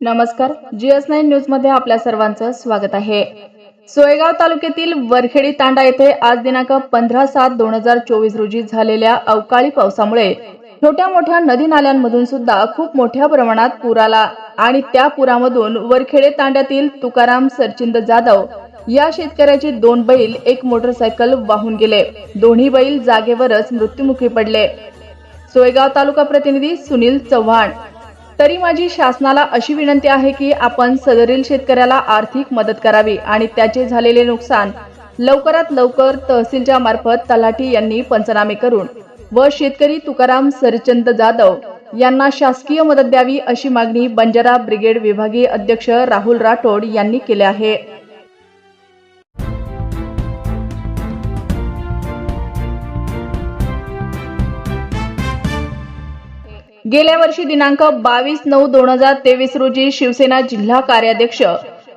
नमस्कार GS nine न्यूजमध्ये आपल्या सर्वांचं स्वागत आहे. सोयगाव तालुक्यातील वरखेडी तांडा येथे आज दिनांक पंधरा सात दोन हजार चोवीस रोजी झालेल्या अवकाळी पावसामुळे छोट्या मोठ्या नदी नाल्यांमधून सुद्धा खूप मोठ्या प्रमाणात पूर आला आणि त्या पुरामधून वरखेडे तांड्यातील तुकाराम सरचिंद जाधव या शेतकऱ्याचे दोन बैल एक मोटरसायकल वाहून गेले. दोन्ही बैल जागेवरच मृत्युमुखी पडले. सोयगाव तालुका प्रतिनिधी सुनील चव्हाण तरी माझी शासनाला अशी विनंती आहे की आपण सदरील शेतकऱ्याला आर्थिक मदत करावी आणि त्याचे झालेले नुकसान लवकरात लवकर तहसीलच्या मार्फत तलाठी यांनी पंचनामे करून व शेतकरी तुकाराम सरचंद जाधव यांना शासकीय मदत द्यावी अशी मागणी बंजारा ब्रिगेड विभागीय अध्यक्ष राहुल राठोड यांनी केली आहे. गेल्या वर्षी दिनांक बावीस नऊ दोन हजार तेवीस रोजी शिवसेना जिल्हा कार्याध्यक्ष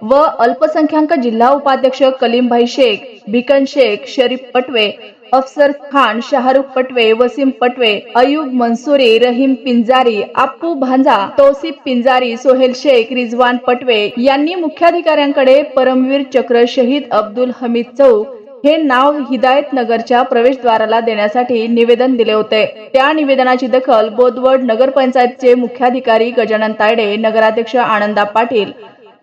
व अल्पसंख्याक जिल्हा उपाध्यक्ष कलीमभाई शेख भिकन शेख शरीफ पटवे अफसर खान शाहरुख पटवे वसीम पटवे अयुब मंसुरी रहीम पिंजारी आप्पू भांजा तौसिफ पिंजारी सोहेल शेख रिजवान पटवे यांनी मुख्याधिकाऱ्यांकडे परमवीर चक्र शहीद अब्दुल हमीद चौक हे नाव हिदायत नगरच्या प्रवेशद्वाराला देण्यासाठी निवेदन दिले होते. त्या निवेदनाची दखल बोदवड नगरपंचायतचे मुख्याधिकारी गजानन तायडे नगराध्यक्ष आनंदा पाटील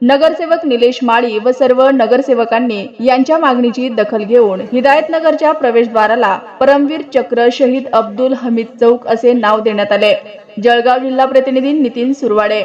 नगरसेवक निलेश माळी व सर्व नगरसेवकांनी यांच्या मागणीची दखल घेऊन हिदायत नगरच्या प्रवेशद्वाराला परमवीर चक्र शहीद अब्दुल हमीद चौक असे नाव देण्यात आले. जळगाव जिल्हा प्रतिनिधी नितीन सुरवाडे